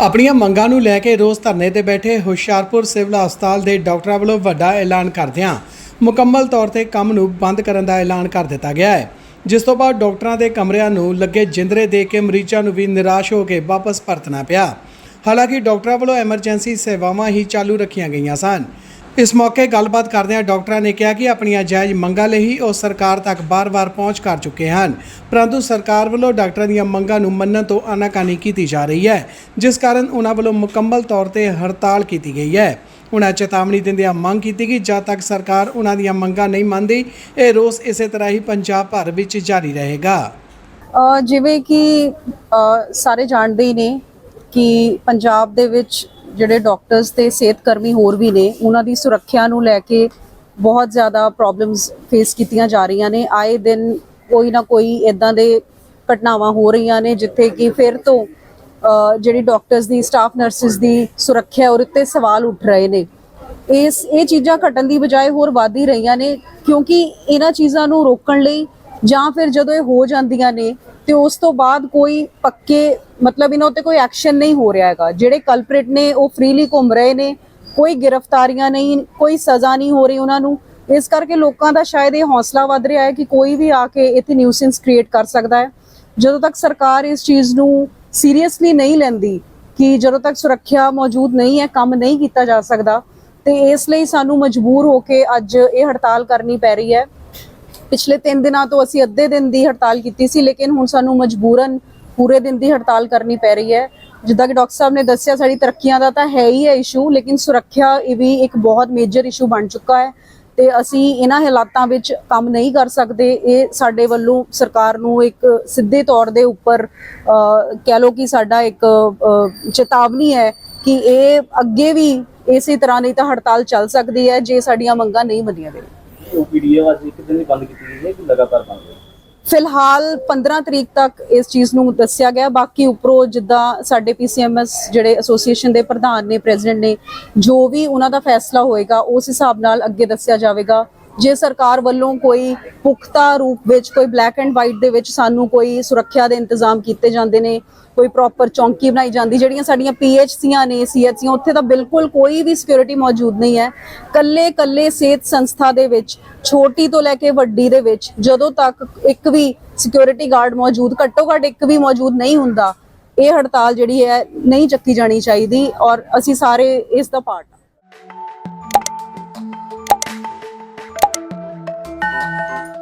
ਆਪਣੀਆਂ ਮੰਗਾਂ ਨੂੰ ਲੈ ਕੇ ਰੋਜ਼ ਧਰਨੇ ਤੇ ਬੈਠੇ ਹੁਸ਼ਿਆਰਪੁਰ ਸਿਵਲ ਹਸਪਤਾਲ ਦੇ ਡਾਕਟਰਾਂ ਵੱਲੋਂ ਵੱਡਾ ਐਲਾਨ ਕਰਦਿਆਂ ਮੁਕੰਮਲ ਤੌਰ ਤੇ ਕੰਮ ਨੂੰ ਬੰਦ ਕਰਨ ਦਾ ਐਲਾਨ ਕਰ ਦਿੱਤਾ ਗਿਆ ਹੈ। ਜਿਸ ਤੋਂ ਬਾਅਦ ਡਾਕਟਰਾਂ ਦੇ ਕਮਰਿਆਂ ਨੂੰ ਲੱਗੇ ਜਿੰਦਰੇ ਦੇ ਕੇ ਮਰੀਜ਼ਾਂ ਨੂੰ ਵੀ ਨਿਰਾਸ਼ ਹੋ ਕੇ ਵਾਪਸ ਪਰਤਣਾ ਪਿਆ। ਹਾਲਾਂਕਿ ਡਾਕਟਰਾਂ ਵੱਲੋਂ ਐਮਰਜੈਂਸੀ ਸੇਵਾਵਾਂ ਹੀ ਚਾਲੂ ਰੱਖੀਆਂ ਗਈਆਂ ਸਨ। ਇਸ ਮੌਕੇ ਗੱਲਬਾਤ ਕਰਦਿਆਂ ਡਾਕਟਰਾਂ ਨੇ ਕਿਹਾ ਕਿ ਆਪਣੀਆਂ ਜਾਇਜ਼ ਮੰਗਾਂ ਲਈ ਉਹ ਸਰਕਾਰ ਤੱਕ ਬਾਰ-ਬਾਰ ਪਹੁੰਚ ਕਰ ਚੁੱਕੇ ਹਨ। ਪਰੰਤੂ ਸਰਕਾਰ ਵੱਲੋਂ ਡਾਕਟਰਾਂ ਦੀਆਂ ਮੰਗਾਂ ਨੂੰ ਮੰਨਣ ਤੋਂ ਆਨਾਕਾਨੀ ਕੀਤੀ ਜਾ ਰਹੀ ਹੈ, ਜਿਸ ਕਾਰਨ ਉਹਨਾਂ ਵੱਲੋਂ ਮੁਕੰਮਲ ਤੌਰ ਤੇ ਹੜਤਾਲ ਕੀਤੀ ਗਈ ਹੈ। ਉਹਨਾਂ ਚੇਤਾਵਨੀ ਦਿੰਦਿਆਂ ਮੰਗ ਕੀਤੀ ਕਿ ਜਦ ਤੱਕ ਸਰਕਾਰ ਉਹਨਾਂ ਦੀਆਂ ਮੰਗਾਂ ਨਹੀਂ ਮੰਨਦੀ, ਇਹ ਰੋਸ ਇਸੇ ਤਰ੍ਹਾਂ ਹੀ ਪੰਜਾਬ ਭਰ ਵਿੱਚ ਜਾਰੀ ਰਹੇਗਾ। ਜਿਵੇਂ ਕਿ ਸਾਰੇ ਜਾਣਦੇ ਹੀ ਨੇ ਕਿ ਪੰਜਾਬ ਦੇ ਵਿੱਚ ਜਿਹੜੇ ਡਾਕਟਰਸ ਤੇ ਸਿਹਤ ਕਰਮੀ ਹੋਰ ਵੀ ਨੇ, ਉਹਨਾਂ ਦੀ ਸੁਰੱਖਿਆ ਨੂੰ ਲੈ ਕੇ ਬਹੁਤ ਜ਼ਿਆਦਾ ਪ੍ਰੋਬਲਮਸ ਫੇਸ ਕੀਤੀਆਂ ਜਾ ਰਹੀਆਂ ਨੇ। ਆਏ ਦਿਨ ਕੋਈ ਨਾ ਕੋਈ ਇਦਾਂ ਦੇ ਘਟਨਾਵਾਂ ਹੋ ਰਹੀਆਂ ਨੇ, ਜਿੱਥੇ ਕਿ ਫਿਰ ਤੋਂ ਜਿਹੜੀ ਡਾਕਟਰਸ ਦੀ ਸਟਾਫ ਨਰਸਿਸ ਦੀ ਸੁਰੱਖਿਆ ਔਰ ਉੱਤੇ ਸਵਾਲ ਉੱਠ ਰਹੇ ਨੇ। ਇਸ, ਇਹ ਚੀਜ਼ਾਂ ਘਟਣ ਦੀ ਬਜਾਏ ਹੋਰ ਵੱਧ ਹੀ ਰਹੀਆਂ ਨੇ, ਕਿਉਂਕਿ ਇਹਨਾਂ ਚੀਜ਼ਾਂ ਨੂੰ ਰੋਕਣ ਲਈ ਜਾਂ ਫਿਰ ਜਦੋਂ ਇਹ ਹੋ ਜਾਂਦੀਆਂ ਨੇ ਤੇ ਉਸ ਤੋਂ ਬਾਅਦ ਕੋਈ ਪੱਕੇ, ਮਤਲਬ ਇਹਨਾਂ ਉੱਤੇ ਕੋਈ ਐਕਸ਼ਨ ਨਹੀਂ ਹੋ ਰਿਹਾ ਹੈਗਾ। ਜਿਹੜੇ ਕਲਪ੍ਰਿਟ ਨੇ, ਉਹ ਫ੍ਰੀਲੀ ਘੁੰਮ ਰਹੇ ਨੇ, ਕੋਈ ਗ੍ਰਿਫਤਾਰੀਆਂ ਨਹੀਂ, ਕੋਈ ਸਜ਼ਾ ਨਹੀਂ ਹੋ ਰਹੀ ਉਹਨਾਂ ਨੂੰ। ਇਸ ਕਰਕੇ ਲੋਕਾਂ ਦਾ ਸ਼ਾਇਦ ਇਹ ਹੌਸਲਾ ਵੱਧ ਰਿਹਾ ਹੈ ਕਿ ਕੋਈ ਵੀ ਆ ਕੇ ਇੱਥੇ ਨਿਊਸੈਂਸ ਕ੍ਰੀਏਟ ਕਰ ਸਕਦਾ ਹੈ। ਜਦੋਂ ਤੱਕ ਸਰਕਾਰ ਇਸ ਚੀਜ਼ ਨੂੰ ਸੀਰੀਅਸਲੀ ਨਹੀਂ ਲੈਂਦੀ ਕਿ ਜਦੋਂ ਤੱਕ ਸੁਰੱਖਿਆ ਮੌਜੂਦ ਨਹੀਂ ਹੈ, ਕੰਮ ਨਹੀਂ ਕੀਤਾ ਜਾ ਸਕਦਾ, ਤੇ ਇਸ ਲਈ ਸਾਨੂੰ ਮਜਬੂਰ ਹੋ ਕੇ ਅੱਜ ਇਹ ਹੜਤਾਲ ਕਰਨੀ ਪੈ ਰਹੀ ਹੈ। ਪਿਛਲੇ 3 ਦਿਨਾਂ ਤੋਂ ਅਸੀਂ ਅੱਧੇ ਦਿਨ ਦੀ ਹੜਤਾਲ ਕੀਤੀ ਸੀ ਲੇਕਿਨ ਹੁਣ ਸਾਨੂੰ ਮਜਬੂਰਨ ਪੂਰੇ ਦਿਨ ਦੀ ਹੜਤਾਲ ਕਰਨੀ ਪੈ ਰਹੀ ਹੈ। ਜਿੱਦਾਂ ਕਿ ਡਾਕਟਰ ਸਾਹਿਬ ਨੇ ਦੱਸਿਆ ਸਾਡੀ ਤਰੱਕੀਆਂ ਦਾ ਤਾਂ ਹੈ ਹੀ ਹੈ ਇਸ਼ੂ ਲੇਕਿਨ ਸੁਰੱਖਿਆ ਇਹ ਵੀ ਇੱਕ ਬਹੁਤ ਮੇਜਰ ਇਸ਼ੂ ਬਣ ਚੁੱਕਾ ਹੈ ਤੇ ਅਸੀਂ ਇਹਨਾਂ ਹਾਲਾਤਾਂ ਵਿੱਚ ਕੰਮ ਨਹੀਂ ਕਰ ਸਕਦੇ। ਇਹ ਸਾਡੇ ਵੱਲੋਂ ਸਰਕਾਰ ਨੂੰ ਇੱਕ ਸਿੱਧੇ ਤੌਰ ਦੇ ਉੱਪਰ ਅਹ, ਕਹਿ ਲਓ ਕਿ ਸਾਡਾ ਇੱਕ ਚੇਤਾਵਨੀ ਹੈ ਕਿ ਇਹ ਅੱਗੇ ਵੀ ਇਸੇ ਤਰ੍ਹਾਂ ਨਹੀਂ ਤਾਂ ਹੜਤਾਲ ਚੱਲ ਸਕਦੀ ਹੈ ਜੇ ਸਾਡੀਆਂ ਮੰਗਾਂ ਨਹੀਂ ਮੰਨੀਆਂ ਗਈਆਂ। ਓਪੀਡੀ ਅੱਜ ਇੱਕ ਦਿਨ ਦੀ ਬੰਦ ਕੀਤੀ ਗਈ ਹੈ ਕਿ ਲਗਾਤਾਰ ਬੰਦ ਹੈ? ਫਿਲਹਾਲ 15 ਤਰੀਕ ਤੱਕ ਇਸ ਚੀਜ਼ ਨੂੰ ਦੱਸਿਆ ਗਿਆ। ਬਾਕੀ ਉੱਪਰੋਂ ਜਿੱਦਾਂ ਸਾਡੇ ਪੀਸੀਐਮਐਸ ਜਿਹੜੇ ਐਸੋਸੀਏਸ਼ਨ ਦੇ ਪ੍ਰਧਾਨ ਨੇ ਪ੍ਰੈਜ਼ੀਡੈਂਟ ਨੇ, ਜੋ ਵੀ ਉਹਨਾਂ ਦਾ ਫੈਸਲਾ ਹੋਏਗਾ, ਉਸ ਹਿਸਾਬ ਨਾਲ ਅੱਗੇ ਦੱਸਿਆ ਜਾਵੇਗਾ। ਜੇ ਸਰਕਾਰ ਵੱਲੋਂ ਕੋਈ ਪੁਖਤਾ ਰੂਪ ਵਿੱਚ, ਕੋਈ ਬਲੈਕ ਐਂਡ ਵਾਈਟ ਦੇ ਵਿੱਚ ਸਾਨੂੰ ਕੋਈ ਸੁਰੱਖਿਆ ਦੇ ਇੰਤਜ਼ਾਮ ਕੀਤੇ ਜਾਂਦੇ ਨੇ, ਕੋਈ ਪ੍ਰੋਪਰ ਚੌਂਕੀ ਬਣਾਈ ਜਾਂਦੀ, ਜਿਹੜੀਆਂ ਸਾਡੀਆਂ ਪੀਐਚਸੀਆਂ ਨੇ ਸੀਐਚਸੀਆਂ ਉੱਥੇ ਤਾਂ ਬਿਲਕੁਲ ਕੋਈ ਵੀ ਸਿਕਿਉਰਿਟੀ ਮੌਜੂਦ ਨਹੀਂ ਹੈ। ਕੱਲੇ ਕੱਲੇ ਸਿਹਤ ਸੰਸਥਾ ਦੇ ਵਿੱਚ, ਛੋਟੀ ਤੋਂ ਲੈ ਕੇ ਵੱਡੀ ਦੇ ਵਿੱਚ, ਜਦੋਂ ਤੱਕ ਇੱਕ ਵੀ ਸਿਕਿਉਰਿਟੀ ਗਾਰਡ ਮੌਜੂਦ, ਘੱਟੋ ਘੱਟ ਇੱਕ ਵੀ ਮੌਜੂਦ ਨਹੀਂ ਹੁੰਦਾ, ਇਹ ਹੜਤਾਲ ਜਿਹੜੀ ਹੈ ਨਹੀਂ ਚੱਕੀ ਜਾਣੀ ਚਾਹੀਦੀ ਔਰ ਅਸੀਂ ਸਾਰੇ ਇਸ ਦਾ ਪਾਰਟ ਹਾਂ। Música